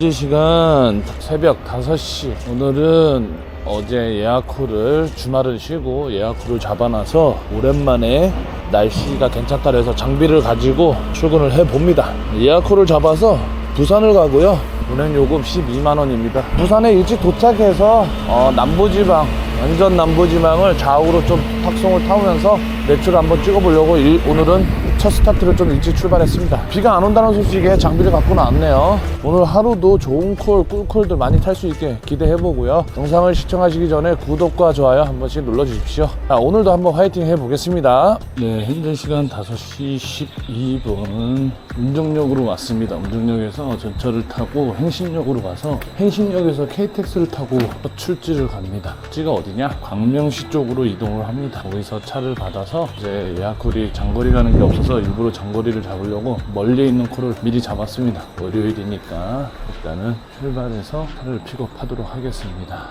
현재 시간 새벽 5시. 오늘은 어제 예약호를 주말을 쉬고 예약호를 잡아놔서 오랜만에 날씨가 괜찮다 그래서 장비를 가지고 출근을 해 봅니다. 예약호를 잡아서 부산을 가고요. 운행 요금 12만 원입니다. 부산에 일찍 도착해서 어, 남부지방 완전 남부지방을 좌우로 좀 탁송을 타면서 매출을 한번 찍어보려고 일- 오늘은 첫 스타트를 좀 일찍 출발했습니다. 비가 안 온다는 소식에 장비를 갖고 나왔네요. 오늘 하루도 좋은 콜, 꿀콜들 많이 탈 수 있게 기대해보고요. 영상을 시청하시기 전에 구독과 좋아요 한 번씩 눌러주십시오. 자, 오늘도 한번 화이팅 해보겠습니다. 네, 현재 시간 5시 12분 운정역으로 왔습니다. 운정역에서 전철을 타고 행신역으로 가서 행신역에서 KTX를 타고 출지를 갑니다. 출지가 어디냐? 광명시 쪽으로 이동을 합니다. 거기서 차를 받아서 이제 예약콜이 장거리 가는 게 없어서 일부러 장거리를 잡으려고 멀리 있는 콜을 미리 잡았습니다. 월요일이니까 일단은 출발해서 차를 픽업하도록 하겠습니다.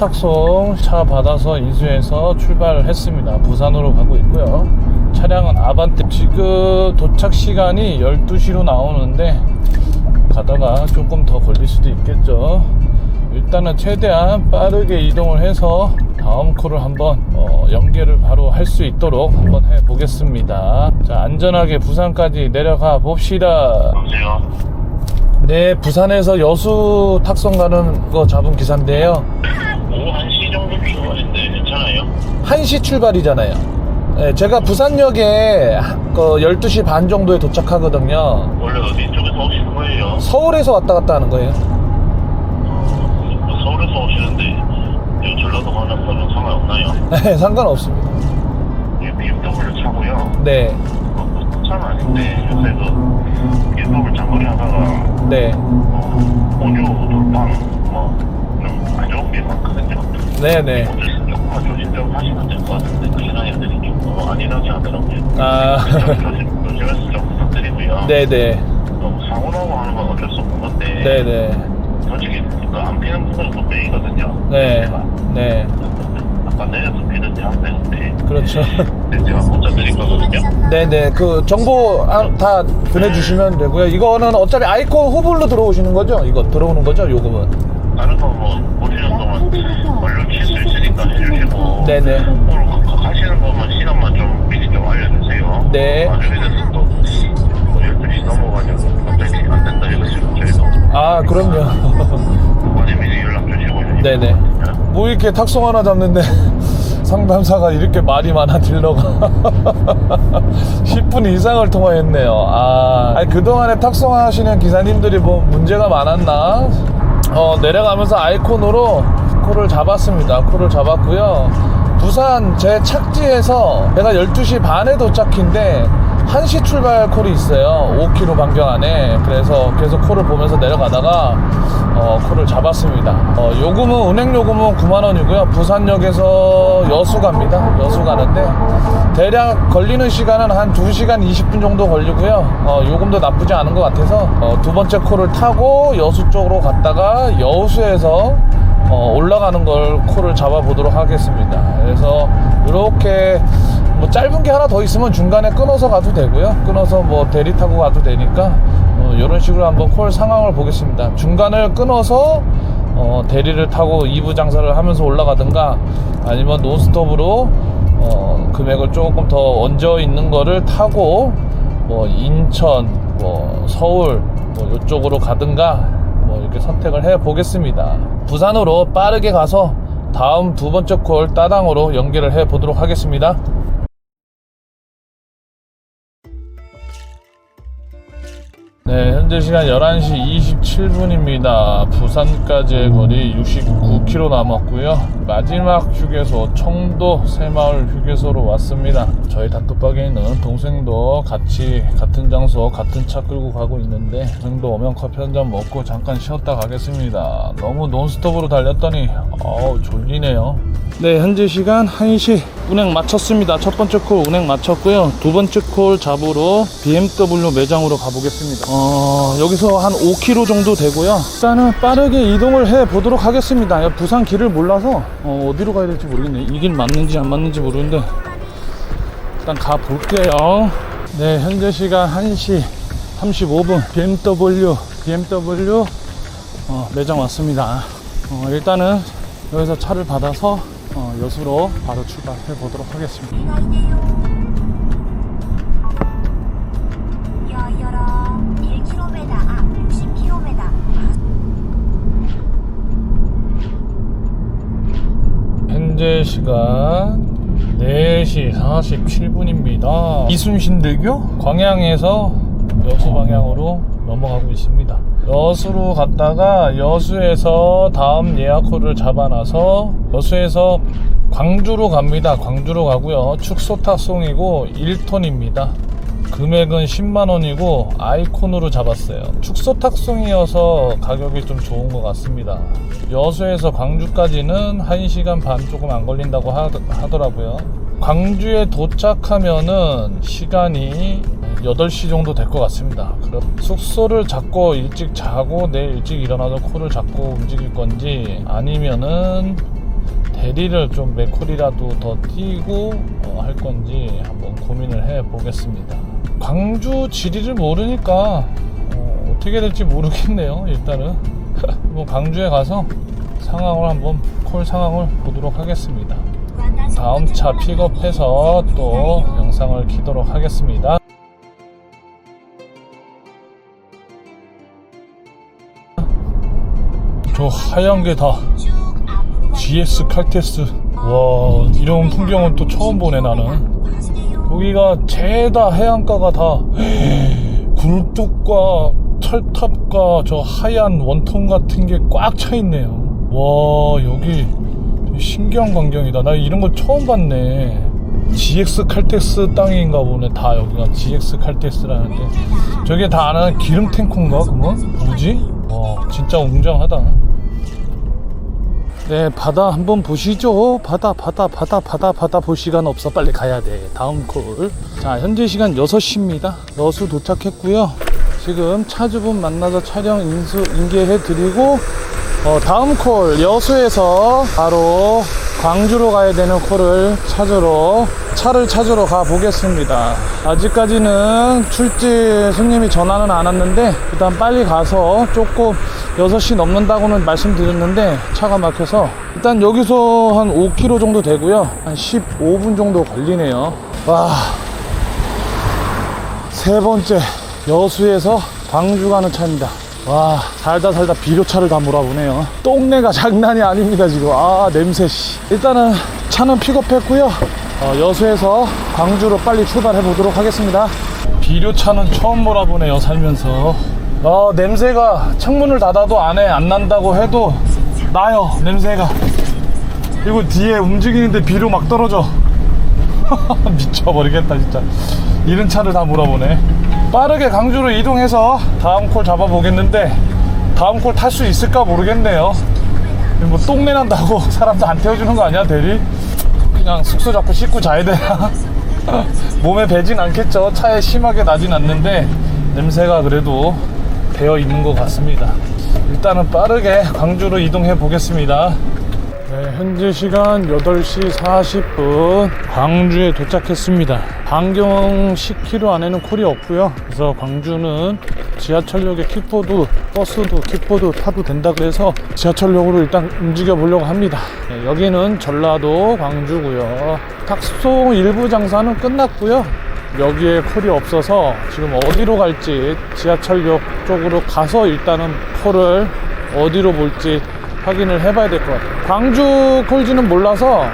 광명에서 탁송 차 받아서 이수해서 출발을 했습니다. 부산으로 가고 있고요. 차량은 아반떼. 지금 도착 시간이 12시로 나오는데 가다가 조금 더 걸릴 수도 있겠죠. 일단은 최대한 빠르게 이동을 해서 다음 콜을 한번 어, 연계를 바로 할 수 있도록 한번 해 보겠습니다. 자, 안전하게 부산까지 내려가 봅시다. 여보세요? 네, 부산에서 여수 탁송 가는 거 잡은 기사인데요. 오후 1시 정도 출발인데 괜찮아요? 1시 출발이잖아요. 네, 제가 부산역에 한- 그 12시 반 정도에 도착하거든요. 원래 어디 쪽에서 오시는 거예요? 서울에서 왔다 갔다 하는 거예요. 뭐 서울에서 오시는데 이 전라도 만나서는 상관없나요? 네, 상관없습니다. BMW 차고요 네, 어, 차는 아닌데 요새 그 BMW 장거리 하다가 네, 어, 오류 돌방 뭐안 좋은 게 많거든요 네, 네. 어쩔 수 조금만 조심 좀 하시면 될 것 같은데 그 신앙인들이 좀 너무 안일하게 하더라고요. 아, 조심, 조심해서 좀 부탁드리고요. 네, 네, 너무 사고 나고 하는 건 어쩔 수 없는 건데 네, 네, 솔직히 그안 피는 부분은 또 메이거든요. 네, 제가. 네. 되는데 그렇죠. 근데 제가 문자 드릴 거거든요. 네, 네. 그 정보 아, 다 보내주시면 되고요. 이거는 어차피 아이콘 후불로 들어오시는 거죠? 이거 들어오는 거죠? 요금은? 다른 거뭐 보시는 동안 원료 칠수 있으니까 해주시고 네네. 오늘 가시는 것만 시간만 좀 미리 좀 알려주세요. 네. 나중에 돼서 또 12시 넘어가지고 갑자기 안 된다 이러시면 저희도 아, 그럼요. 많이 미리 연락 주시고 네네. 뭐 이렇게 탁송 하나 잡는데 상담사가 이렇게 말이 많아 딜러가 10분 이상을 통화했네요. 아, 아니, 그동안에 탁송하시는 기사님들이 뭐 문제가 많았나? 어, 내려가면서 아이콘으로 콜을 잡았습니다. 콜을 잡았고요. 부산 제 착지에서 제가 12시 반에 도착인데 1시 출발 콜이 있어요. 5km 반경 안에. 그래서 계속 콜을 보면서 내려가다가 어, 콜을 잡았습니다. 어, 요금은 운행 요금은 9만 원이고요. 부산역에서 여수 갑니다. 여수 가는데 대략 걸리는 시간은 한 2시간 20분 정도 걸리고요. 어, 요금도 나쁘지 않은 것 같아서 어, 두 번째 콜을 타고 여수 쪽으로 갔다가 여수에서 어, 올라가는 걸 콜을 잡아보도록 하겠습니다. 그래서 이렇게 뭐 짧은 게 하나 더 있으면 중간에 끊어서 가도 되고요. 끊어서 뭐 대리 타고 가도 되니까 어, 이런 식으로 한번 콜 상황을 보겠습니다. 중간을 끊어서 어, 대리를 타고 2부 장사를 하면서 올라가든가 아니면 논스톱으로 어, 금액을 조금 더 얹어 있는 거를 타고 뭐 인천, 뭐 서울 뭐 이쪽으로 가든가 뭐 이렇게 선택을 해 보겠습니다. 부산으로 빠르게 가서 다음 두 번째 콜 따당으로 연결을 해 보도록 하겠습니다. 네, 현재 시간 11시 27분입니다. 부산까지의 거리 69km 남았고요. 마지막 휴게소 청도 새마을 휴게소로 왔습니다. 저희 단톡방에 있는 동생도 같이 같은 장소 같은 차 끌고 가고 있는데 동생도 오면 커피 한 잔 먹고 잠깐 쉬었다 가겠습니다. 너무 논스톱으로 달렸더니 어우 졸리네요. 네, 현재 시간 1시 운행 마쳤습니다. 첫 번째 콜 운행 마쳤고요. 두 번째 콜 잡으러 BMW 매장으로 가보겠습니다. 어, 여기서 한 5km 정도 되고요. 일단은 빠르게 이동을 해 보도록 하겠습니다. 야, 부산 길을 몰라서 어, 디로 가야 될지 모르겠네. 이 길 맞는지 안 맞는지 모르는데 일단 가 볼게요. 네, 현재 시간 1시 35분 BMW BMW 어, 매장 왔습니다. 어, 일단은 여기서 차를 받아서 어, 여수로 바로 출발해 보도록 하겠습니다. 현재 시간 4시 47분입니다. 이순신대교 광양에서 여수 방향으로 넘어가고 있습니다. 여수로 갔다가 여수에서 다음 예약호를 잡아놔서 여수에서 광주로 갑니다. 광주로 가고요. 축소 탑송이고 1톤입니다. 금액은 10만원이고 아이콘으로 잡았어요. 축소 탁송이어서 가격이 좀 좋은 것 같습니다. 여수에서 광주까지는 1시간 반 조금 안 걸린다고 하, 하더라고요. 광주에 도착하면은 시간이 8시 정도 될 것 같습니다. 그럼 숙소를 잡고 일찍 자고 내일 일찍 일어나서 코를 잡고 움직일 건지 아니면은 대리를 좀 몇 콜이라도 더 어, 할 건지 한번 고민을 해 보겠습니다. 광주 지리를 모르니까 어, 떻게 될지 모르겠네요. 일단은 뭐 광주에 가서 상황을 한번 콜 상황을 보도록 하겠습니다. 다음 차 픽업해서 또 영상을 키도록 하겠습니다. 저 하얀 게 다 GS 칼테스 와 이런 풍경은 또 처음 보네 나는 여기가 죄다 해안가가 다. 굴뚝과 철탑과 저 하얀 원통 같은 게 꽉 차 있네요. 와 여기 신기한 광경이다. 나 이런 거 처음 봤네. GX 칼텍스 땅인가 보네. 다 여기가 GX 칼텍스라는데. 저게 다 아는 기름 탱커인가 그건? 뭐지? 와 진짜 웅장하다 네, 바다 한번 보시죠. 바다, 바다, 바다, 바다, 바다 볼 시간 없어. 빨리 가야 돼. 다음 콜. 자, 현재 시간 6시입니다. 여수 도착했고요. 지금 차주분 만나서 촬영 인수, 인계해 드리고, 어, 다음 콜, 여수에서 바로 광주로 가야 되는 콜을 찾으러, 차를 찾으러 가 보겠습니다. 아직까지는 출지 손님이 전화는 안 왔는데, 일단 빨리 가서 조금 6시 넘는다고는 말씀드렸는데, 차가 막혀서, 일단 여기서 한 5km 정도 되고요. 한 15분 정도 걸리네요. 와, 세 번째 여수에서 광주 가는 차입니다. 와 살다 살다 비료차를 다 몰아보네요. 똥내가 장난이 아닙니다 지금. 아 냄새 씨. 일단은 차는 픽업했고요. 어, 여수에서 광주로 빨리 출발해 보도록 하겠습니다. 비료차는 처음 몰아보네요 살면서. 어 냄새가 창문을 닫아도 안에 안 난다고 해도 나요 냄새가. 그리고 뒤에 움직이는데 비료 막 떨어져. 미쳐버리겠다 진짜 이런 차를 다 몰아보네 빠르게 강주로 이동해서 다음 콜 잡아보겠는데 다음 콜 탈 수 있을까 모르겠네요 뭐 똥내 난다고 사람도 안 태워주는 거 아니야 대리? 그냥 숙소 잡고 씻고 자야 되나? 몸에 배진 않겠죠 차에 심하게 나진 않는데 냄새가 그래도 배어 있는 것 같습니다 일단은 빠르게 광주로 이동해 보겠습니다 네, 현재 시간 8시 40분 광주에 도착했습니다. 반경 10km 안에는 콜이 없고요. 그래서 광주는 지하철역에 킥보드, 버스도 킥보드 타도 된다 그래서 지하철역으로 일단 움직여 보려고 합니다. 네, 여기는 전라도 광주고요. 탁송 일부 장사는 끝났고요. 여기에 콜이 없어서 지금 어디로 갈지 지하철역 쪽으로 가서 일단은 콜을 어디로 볼지 확인을 해봐야 될 것 같아요. 광주 콜지는 몰라서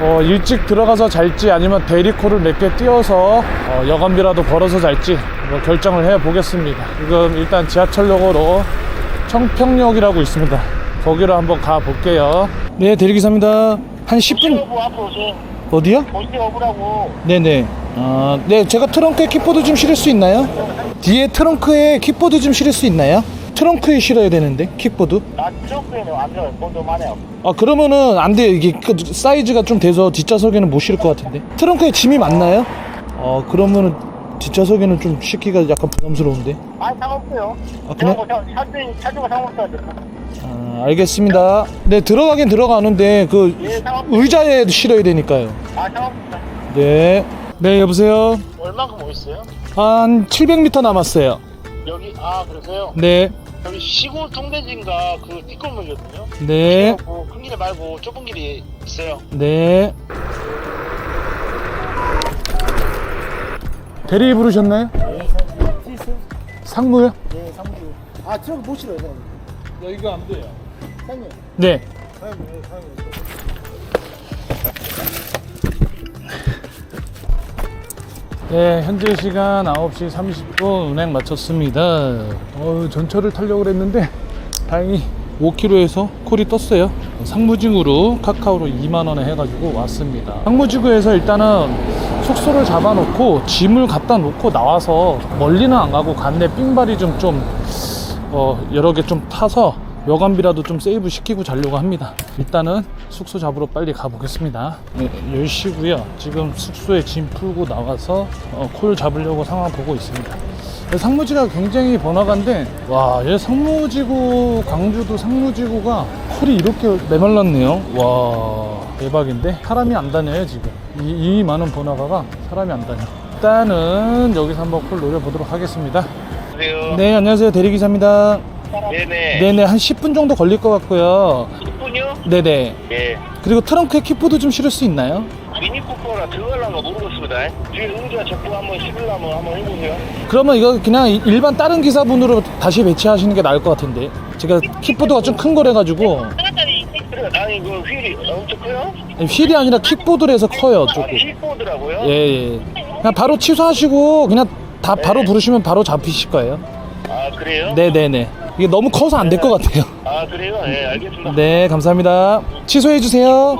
어, 일찍 들어가서 잘지 아니면 대리콜을 몇개 띄워서 어, 여관비라도 벌어서 잘지 뭐 결정을 해 보겠습니다. 지금 일단 지하철역으로 청평역이라고 있습니다. 거기로 한번 가 볼게요. 네, 대리기사입니다. 한 10분 여부 앞으로 오세요. 어디요? 여부라고. 네네. 아, 네, 제가 트렁크에 킥보드 좀 실을 수 있나요? 뒤에 트렁크에 킥보드 좀 실을 수 있나요? 트렁크에 실어야 되는데 킥보드. 나 트렁크에는. 돈좀 많아요. 아 그러면은 안 돼요. 이게 그 사이즈가 좀 돼서 뒷좌석에는 못 실을 것 같은데. 트렁크에 짐이 많나요? 어 그러면은 뒷좌석에는 좀 싣기가 약간 부담스러운데. 아니, 상관없어요. 아 그냥 차주가 차주가 상관없어요. 아, 알겠습니다. 네 들어가긴 들어가는데 그 예, 상관없어요. 의자에 실어야 되니까요. 아, 상관없어요. 네. 네 여보세요. 얼마큼 오셨어요? 한 700m 남았어요. 여기, 아, 그러세요? 네. 여기 시골 통대진가 그 뒷골목이거든요. 네. 뭐, 큰 길이 말고 좁은 길이 있어요. 네. 대리 부르셨나요? 상무요? 네, 상무. 아, 트럭 못 실어요, 사장님. 야 이거 안 돼요. 사장님, 네. 사장님, 네, 사장님. 네, 현재 시간 9시 30분 운행 마쳤습니다. 어, 전철을 타려고 그랬는데 다행히 5km에서 콜이 떴어요. 상무직으로 카카오로 2만 원에 해가지고 왔습니다. 상무지구에서 일단은 숙소를 잡아놓고 짐을 갖다 놓고 나와서 멀리는 안 가고 간내 삥발이 좀 좀 어, 여러 개 좀 타서 여관비라도 좀 세이브 시키고 자려고 합니다. 일단은 숙소 잡으러 빨리 가보겠습니다. 네, 10시고요. 지금 숙소에 짐 풀고 나와서 어, 콜 잡으려고 상황 보고 있습니다. 상무지가 굉장히 번화가인데 와, 얘 상무지구 광주도 상무지구가 콜이 이렇게 메말랐네요. 와, 대박인데 사람이 안 다녀요 지금. 이, 이 많은 번화가가 사람이 안 다녀. 일단은 여기서 한번 콜 노려보도록 하겠습니다. 안녕하세요. 네, 안녕하세요. 대리기사입니다. 네네. 네네, 한 10분 정도 걸릴 것 같고요. 10분이요? 네네. 예. 그리고 트렁크에 킥보드 좀 실을 수 있나요? 미니 쿠퍼라 들어가려는 거 모르겠습니다. 뒤에 응자 적고 한번 씹으려면 한번 해보세요. 그러면 이거 그냥 이- 일반 다른 기사분으로 다시 배치하시는 게 나을 것 같은데. 제가 킥보드가 좀 큰 거래가지고 그래, 아니 그 휠이 엄청 커요? 휠이 아니라 킥보드라서 커요 아, 조금. 킥보드라고요? 예 예. 그냥 바로 취소하시고 그냥 다 바로 부르시면 바로 잡히실 거예요. 아 그래요? 네네네. 이게 너무 커서 안 될 것 같아요. 아 그래요? 예 알겠습니다. 네 감사합니다. 취소해 주세요.